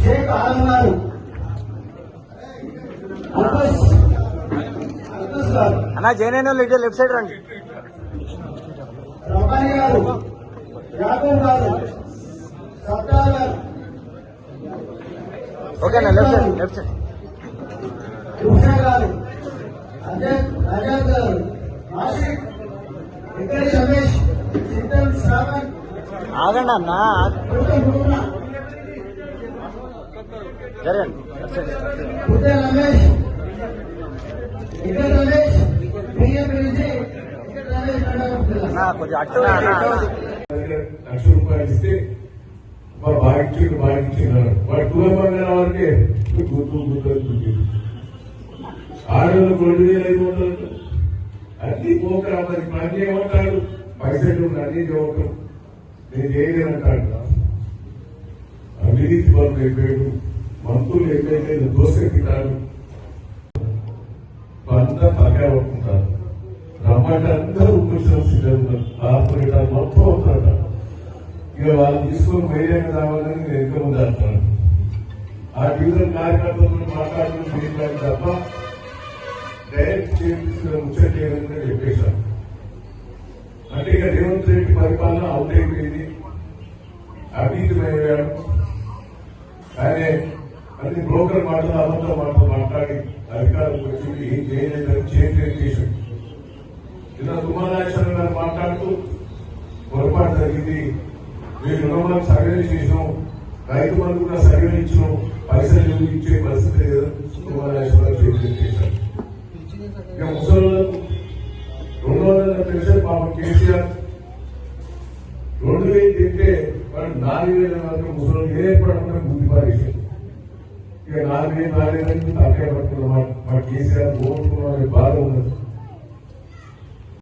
షేక్ ఆలం గారు అన్నా జైన్ ఇటు లెఫ్ట్ సైడ్ రండి. రబ్బాని గారు గారు గారు. ఓకే అన్న left side left side Krishna garu Ajay Ajay గారు ఆషిక్ ఆగండి మాట్లాడుతున్నారు అన్న. కొంచెం అట్టు లక్ష రూపాయలు ఇస్తే మా బాగిచ్చిండు బాగిచ్చినారు వాడు కులబంగా వారికి గుర్తు గుర్తు ఆరు రెండు వేల ఐదు వందలు అన్ని పోకరా మరి పని చేయమంటాడు పైసలు అన్ని చేయమంటాడు నేను చేయలేనంటాడు అవినీతి పనులు అయిపోయాడు మంత్రులు ఎక్కడైతే దోసెత్తినాడు అంతా పక్కా అవుతుంటారు రమ్మంటే అందరూ కూర్చొని సిద్ధంగా కార్పొరేటర్ మొత్తం అవుతాడు ఇక వాళ్ళు తీసుకొని బయలుదేరి రావాలని నేను ఎంత ముందు అంటాను ఆ డివిజన్ కార్యకర్తలతో మాట్లాడుతున్న తప్ప డైరెక్ట్ చేయించిన ముచ్చట్లేదని చెప్పేశాను అంటే రేవంత్ రెడ్డి పరిపాలన అవుట్ అయిపోయింది. అవినీతిమయ్యాడు ఆయనే అన్ని బ్రోకర్ మాటలు అబద్ధ మాటలు మాట్లాడి అధికారం వచ్చింది. ఏం చేయలేదని చేయలేదు చేశాడు? నిన్న తుమ్మనాగేశ్వర గారు మాట్లాడుతూ పొరపాటు జరిగింది. మేము రుణమాలకు సర్వే చేసినాం. రైతు బంధు కూడా సర్వే ఇచ్చినాం. పైసలు ఇచ్చే పరిస్థితి లేదు. పెన్షన్ పాప కేసీఆర్ రెండు వేలు తింటే వాడు నాలుగు వేల వరకు ముసలి ఏ పడకుండా ముందు పారేసారు ఇక నాలుగు వేలు నాలుగు వేలు తక్కువ పట్టుకున్న మా కేసీఆర్ ఓటుకున్న బాధ ఉన్నది.